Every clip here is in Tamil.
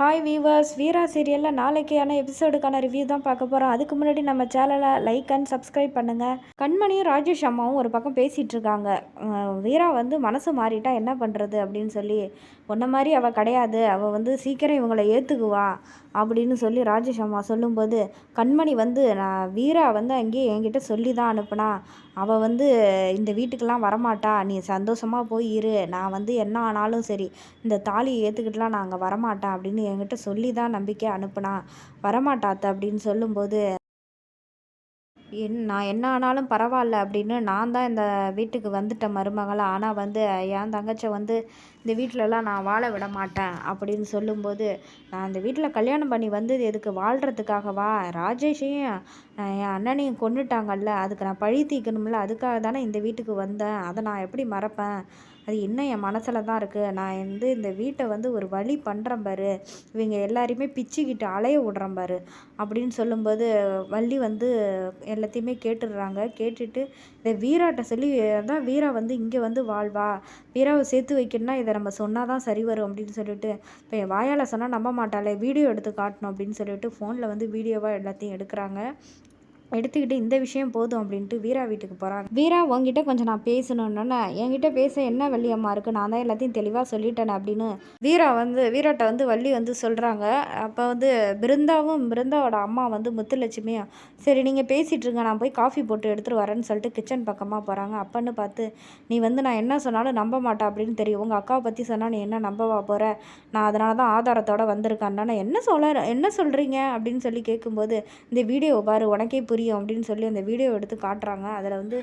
ஹாய் வீவர்ஸ் வீரா சீரியலில் நாளைக்கான எபிசோடுக்கான ரிவ்யூ தான் பார்க்க போகிறோம் அதுக்கு முன்னாடி நம்ம சேனலை லைக் அண்ட் சப்ஸ்கிரைப் பண்ணுங்கள் கண்மணியும் ராஜேஷ் அம்மாவும் ஒரு பக்கம் பேசிகிட்டு இருக்காங்க. வீரா வந்து மனசு மாறிட்டா என்ன பண்ணுறது அப்படின்னு சொல்லி உன்ன மாதிரி அவள் கிடையாது. அவள் வந்து சீக்கிரம் இவங்களை ஏற்றுக்குவா அப்படின்னு சொல்லி ராஜேஷ் அம்மா சொல்லும்போது கண்மணி வந்து நான் வீரா வந்து அங்கேயே என்கிட்ட சொல்லி தான் அனுப்புனா அவள் வந்து இந்த வீட்டுக்கெல்லாம் வரமாட்டா. நீ சந்தோஷமாக போய் இரு. நான் வந்து என்ன ஆனாலும் சரி இந்த தாலியை ஏற்றுக்கிட்டுலாம் நான் அங்கே வரமாட்டேன் அப்படின்னு என்கிட்ட சொல்லி தான் நம்பிக்கை அனுப்புனா. வரமாட்டாத்த அப்படின்னு சொல்லும்போது என் நான் என்ன ஆனாலும் பரவாயில்ல அப்படின்னு நான் தான் இந்த வீட்டுக்கு வந்துட்டேன் மருமகளா. ஆனால் வந்து என் தங்கச்சை வந்து இந்த வீட்டிலலாம் நான் வாழ விட மாட்டேன் அப்படின்னு சொல்லும்போது நான் இந்த வீட்டில் கல்யாணம் பண்ணி வந்தது எதுக்கு வாழ்கிறதுக்காகவா ராஜேஷையும் என் அண்ணனையும் கொண்டுட்டாங்கல்ல அதுக்கு நான் பழி தீர்க்கணும்ல. அதுக்காக தானே இந்த வீட்டுக்கு வந்தேன். அதை நான் எப்படி மறப்பேன்? அது இன்னும் என் மனசில் தான் இருக்குது நான் வந்து இந்த வீட்டை வந்து ஒரு வழி பண்ணுறேன் பாரு. இவங்க எல்லாரையுமே பிச்சுக்கிட்டு அலைய விட்றேன் பாரு. அப்படின்னு சொல்லும்போது வள்ளி வந்து எல்லாத்தையுமே கேட்டுடுறாங்க. கேட்டுட்டு இதை வீராட்ட சொல்லி தான் வீரா வந்து இங்கே வந்து வாழ்வா. வீராவை சேர்த்து வைக்கணும்னா இதை நம்ம சொன்னால் தான் சரி வரும். அப்படின்னு சொல்லிட்டு இப்போ என் வாயால் சொன்னால் நம்ப மாட்டாளே. வீடியோ எடுத்து காட்டணும். அப்படின்னு சொல்லிட்டு ஃபோனில் வந்து வீடியோவாக எல்லாத்தையும் எடுக்கிறாங்க. எடுத்துக்கிட்டு இந்த விஷயம் போதும் அப்படின்ட்டு வீரா வீட்டுக்கு போகிறாங்க வீரா உங்ககிட்ட கொஞ்சம் நான் பேசணுன்னொன்னே என்கிட்ட பேச என்ன வள்ளியம்மா இருக்குது நான் தான் எல்லாத்தையும் தெளிவாக சொல்லிட்டேன் அப்படின்னு வீரா வந்து வீராட்ட வந்து வள்ளி வந்து சொல்கிறாங்க அப்போ வந்து பிருந்தாவும் பிருந்தாவோட அம்மா வந்து முத்துலட்சுமியும் சரி நீங்கள் பேசிகிட்டு இருங்க. நான் போய் காஃபி போட்டு எடுத்துகிட்டு வரேன்னு சொல்லிட்டு கிச்சன் பக்கமாக போகிறாங்க அப்பன்னு பார்த்து நீ வந்து நான் என்ன சொன்னாலும் நம்ப மாட்டா அப்படின்னு தெரியும். உங்கள் அக்காவை பற்றி சொன்னால் நீ என்ன நம்பவா போகிற நான் அதனால தான் ஆதாரத்தோட வந்திருக்கேன். என்ன சொல்ல என்ன சொல்கிறீங்க அப்படின்னு சொல்லி கேட்கும்போது இந்த வீடியோ பாரு. உனக்கே புரியும். அப்படின்னு சொல்லி அந்த வீடியோ எடுத்து காட்டுறாங்க. அதில் வந்து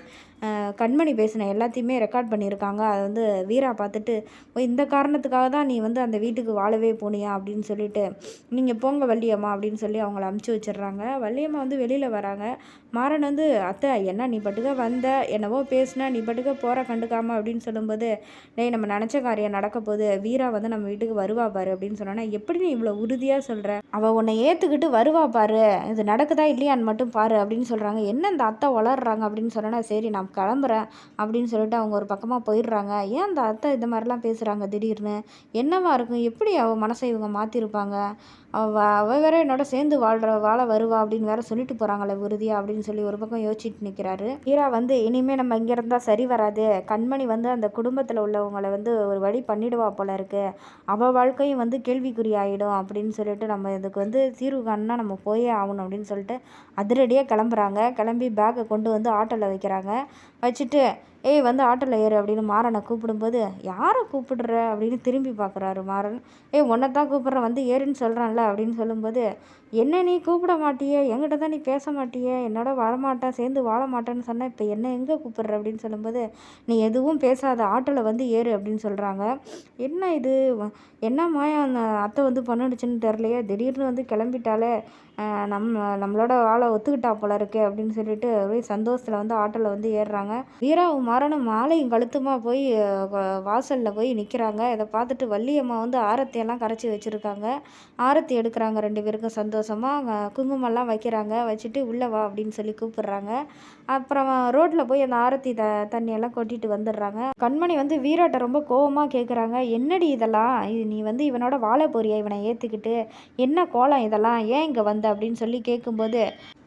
கண்மணி பேசின எல்லாத்தையுமே ரெக்கார்ட் பண்ணியிருக்காங்க. அதை வந்து வீரா பார்த்துட்டு "ஓ, இந்த காரணத்துக்காக தான் நீ வந்து அந்த வீட்டுக்கு வாழவே போனியா? அப்படின்னு சொல்லிட்டு நீங்கள் போங்க வள்ளியம்மா அப்படின்னு சொல்லி அவங்கள அமுச்சு வச்சிடுறாங்க. வள்ளியம்மா வந்து வெளியில் வராங்க. மாறன் வந்து அத்தை என்ன நீ பட்டுக்க வந்த? என்னவோ பேசுன? நீ பட்டுக்க போகிற கண்டுக்காம? அப்படின்னு சொல்லும்போது டேய் நம்ம நினச்ச காரியம் நடக்க போகுது. வீரா வந்து நம்ம வீட்டுக்கு வருவா பாரு அப்படின்னு சொன்னோன்னா எப்படி நீ இவ்வளோ உறுதியாக சொல்கிற அவள் உன்னை ஏற்றுக்கிட்டு வருவா பாரு. இது நடக்குதா இல்லையான்னு மட்டும் பாரு அப்படின்னு சொல்கிறாங்க என்ன இந்த அத்தை வளர்றாங்க அப்படின்னு சொன்னோன்னா சரி நான் கிளம்புறேன் அப்படின்னு சொல்லிட்டு அவங்க ஒரு பக்கமாக போயிடுறாங்க. ஏன் அந்த அத்தை இந்த மாதிரிலாம் பேசுகிறாங்க திடீர்னு? என்னவா இருக்கும்? எப்படி அவள் மனசை இவங்க மாற்றிருப்பாங்க அவ வேற என்னோட சேர்ந்து வாழ்ற வாழ வருவா அப்படின்னு வேற சொல்லிட்டு போகிறாங்களே உறுதியாக அப்படின்னு சொல்லி ஒரு பக்கம் யோசிச்சுட்டு நிற்கிறாரு ஹீரா வந்து இனிமேல் நம்ம இங்கே இருந்தால் சரி வராது. கண்மணி வந்து அந்த குடும்பத்தில் உள்ளவங்களை வந்து ஒரு வழி பண்ணிடுவா போல இருக்கு. அவள் வாழ்க்கையும் வந்து கேள்விக்குறி ஆகிடும் அப்படின்னு சொல்லிட்டு நம்ம இதுக்கு வந்து தீர்வு காணனா நம்ம போயே ஆகணும் அப்படின்னு சொல்லிட்டு அதிரடியாக கிளம்புறாங்க. கிளம்பி பேக்கை கொண்டு வந்து ஆட்டோவில் வைக்கிறாங்க. வச்சுட்டு ஏய் வந்து ஆட்டோவில் ஏறு அப்படின்னு மாறனை கூப்பிடும்போது யாரை கூப்பிடுற? அப்படின்னு திரும்பி பார்க்குறாரு மாறன். ஏய் உன்னை தான் கூப்பிட்றேன் வந்து ஏறுன்னு சொல்கிறான்ல அப்படின்னு சொல்லும்போது என்ன நீ கூப்பிட மாட்டியே? என்கிட்ட தான் நீ பேச மாட்டியே? என்னோட வரமாட்டேன் சேர்ந்து வாழ மாட்டேன்னு சொன்னால் இப்போ என்ன எங்கே கூப்பிடுற? அப்படின்னு சொல்லும்போது நீ எதுவும் பேசாத ஆட்டோவில் வந்து ஏறு அப்படின்னு சொல்கிறாங்க என்ன இது? என்ன மாயா அந்த அத்தை வந்து பண்ணுடுச்சுன்னு தெரிலையே திடீர்னு வந்து கிளம்பிட்டாலே நம்ம நம்மளோட ஆளை ஒத்துக்கிட்டா போல இருக்கே அப்படின்னு சொல்லிட்டு ஒரே சந்தோஷத்தில் வந்து ஆட்டோவில் வந்து ஏறுறாங்க. வீராவும் மாறனும் மாலையும் கழுத்துமாக போய் வாசலில் போய் நிற்கிறாங்க இதை பார்த்துட்டு வள்ளியம்மா வந்து ஆரத்தியெல்லாம் கரைச்சி வச்சுருக்காங்க. ஆரத்தி எடுக்கிறாங்க ரெண்டு பேருக்கும் சந்தோஷமாக குங்குமம்லாம் வைக்கிறாங்க. வச்சுட்டு உள்ளே வா அப்படின்னு சொல்லி கூப்பிடுறாங்க. அப்புறம் ரோட்டில் போய் அந்த ஆரத்தி த தண்ணியெல்லாம் கொட்டிட்டு வந்துடுறாங்க. கண்மணி வந்து வீராட்ட ரொம்ப கோவமாக கேட்குறாங்க என்னடி இதெல்லாம்? இது நீ வந்து இவனோட வாழ போறியா இவனை ஏற்றுக்கிட்டு என்ன கோலம் இதெல்லாம்? ஏன் இங்கே வந்த? அப்படின்னு சொல்லி கேட்கும்போது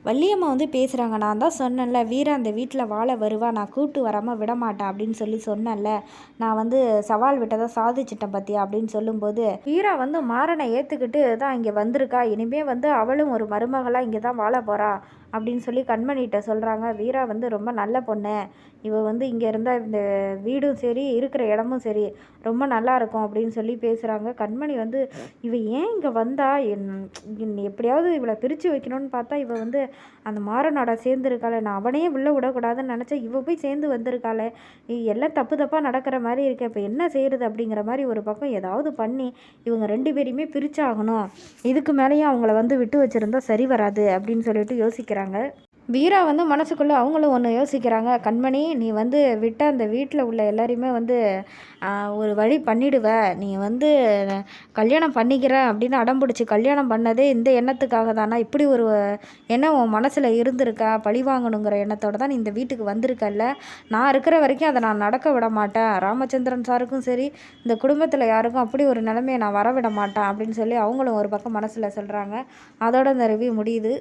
வள்ளியம்மா வந்து பேசுகிறாங்க நான் தான் சொன்னேன்ல வீரா அந்த வீட்டில் வாழ வருவா. நான் கூப்பிட்டு வராமல் விட மாட்டேன் அப்படின்னு சொல்லி சொன்னேன்ல. நான் வந்து சவால் விட்டதை சாதிச்சிட்டேன் பத்தியா அப்படின்னு சொல்லும்போது வீரா வந்து மாறனை ஏற்றுக்கிட்டு தான் இங்கே வந்திருக்கா. இனிமே வந்து அவளும் ஒரு மருமகளாக இங்கே தான் வாழ போகிறா அப்படின்னு சொல்லி கண்மணிகிட்ட சொல்கிறாங்க வீரா வந்து ரொம்ப நல்ல பொண்ணு. இவ வந்து இங்கே இருந்தால் இந்த வீடும் சரி இருக்கிற இடமும் சரி ரொம்ப நல்லா இருக்கும் அப்படின்னு சொல்லி பேசுகிறாங்க கண்மணி வந்து இவ ஏன் இங்கே வந்தா? என் எப்படியாவது இவளை பிரித்து வைக்கணும்னு பார்த்தா இவ வந்து அந்த மாறனோட சேர்ந்துருக்காளே. நான் அவனையே உள்ளே விடக்கூடாதுன்னு நினச்சேன். இவ போய் சேர்ந்து வந்திருக்காளே. எல்லாம் தப்பு தப்பாக நடக்கிற மாதிரி இருக்கு. இப்போ என்ன செய்கிறது அப்படிங்கிற மாதிரி ஒரு பக்கம் ஏதாவது பண்ணி இவங்க ரெண்டு பேரையுமே பிரிச்சாகணும். இதுக்கு மேலேயும் அவங்கள வந்து விட்டு வச்சிருந்தா சரி வராது அப்படின்னு சொல்லிட்டு யோசிக்கிறாங்க. வீரா வந்து மனசுக்குள்ளே அவங்களும் ஒன்று யோசிக்கிறாங்க. கண்மணி நீ வந்து விட்ட அந்த வீட்டில் உள்ள எல்லாரையுமே வந்து ஒரு வழி பண்ணிடுவ. நீ வந்து கல்யாணம் பண்ணிக்கிற அப்படின்னு அடம்பிடிச்சி கல்யாணம் பண்ணதே இந்த எண்ணத்துக்காக தானா? இப்படி ஒரு எண்ணம் உன் மனசில் இருந்திருக்கா? பழி வாங்கணுங்கிற எண்ணத்தோடு தான் நீ இந்த வீட்டுக்கு வந்திருக்கல்ல. நான் இருக்கிற வரைக்கும் அதை நான் நடக்க விட மாட்டேன். ராமச்சந்திரன் சாருக்கும் சரி இந்த குடும்பத்தில் யாருக்கும் அப்படி ஒரு நிலைமையை நான் வர விட மாட்டேன் அப்படின்னு சொல்லி அவங்களும் ஒரு பக்கம் மனசில் சொல்கிறாங்க அதோட இந்த ரிவ்யூ முடியுது.